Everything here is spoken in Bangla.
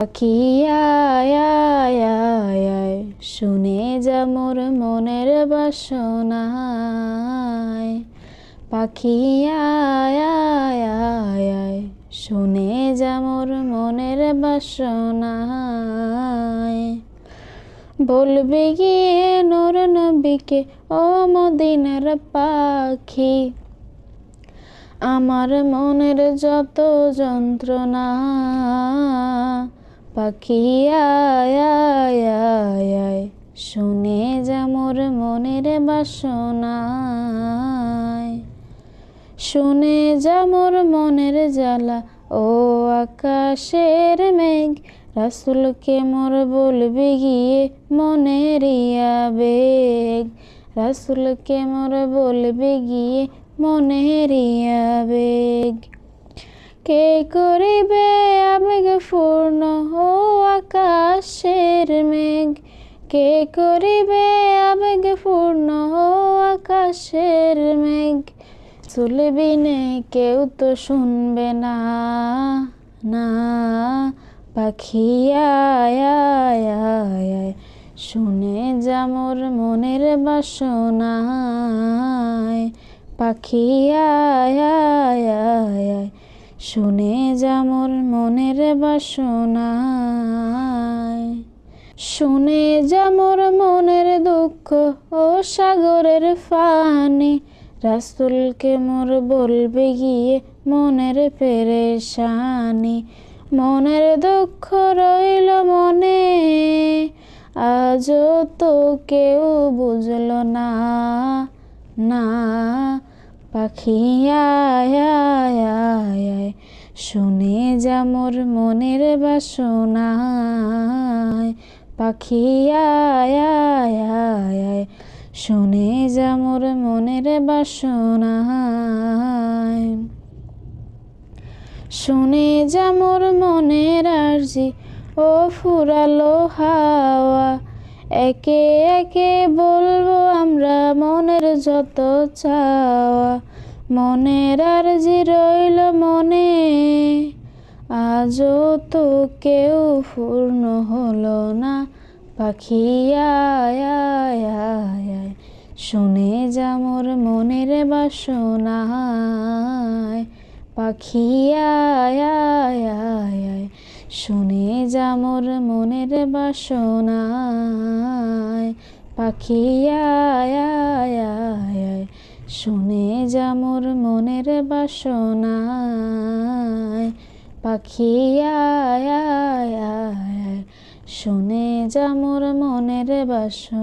পাখি আয় শুনে যা মোর মনের বাসনায়। পাখি শুনে যা মোর মনের বাসনায়। বলবে গিয়ে নূর নবীকে, ও মদিনার পাখি, আমার মনের যত যন্ত্রণা পাখি আয় শুনে যা মোর মনের বাসনায়। শুনে যা মোর মনের জ্বালা, ও আকাশের মেঘ। রাসুলকে মোর বলবে গিয়ে মনের আবেগ। রাসুলকে মোর বলবে গিয়ে মনের আবেগ। কে করিবে আবেগ পূর্ণ ও আকাশের মেঘ? কে করিবে আবেগ পূর্ণ ও আকাশের মেঘ? চলবিনে কেউ তো শুনবে না না। পাখি আয় আয় শুনে যা মোর মনের বাসনায়। পাখি আয় আয়, শুনে যা মোর মনের বাসনায়। শুনে যা মোর মনের দুঃখ ও সাগরের ফানি। রাসুলকে মোর বলবে গিয়ে মনের পেরেশানি। মনের দুঃখ রইল মনে আজও তো কেউ বুঝল না না। পাখি আয় আয় আয় আয়, শুনে যা মোর মনের বাসনায়, পাখি আয় আয় আয় শুনে যা মোর মনের বাসনায়। শুনে যা মোর মনের আরজি, ও ফুরালো হাওয়া। একে একে বলব আমরা মনের যত চাওয়া। মনের আরজি রইল মনে আজও তো কেউ পূর্ণ হলো না। পাখি শুনে যা মোর মনের বাসনায় পাখি শুনে যা মোর মনের বাসনায় পাখি আয় আয়, শুনে যা মোর মনের বাসনায় পাখি আয় শুনে যা মোর মনের বাসনা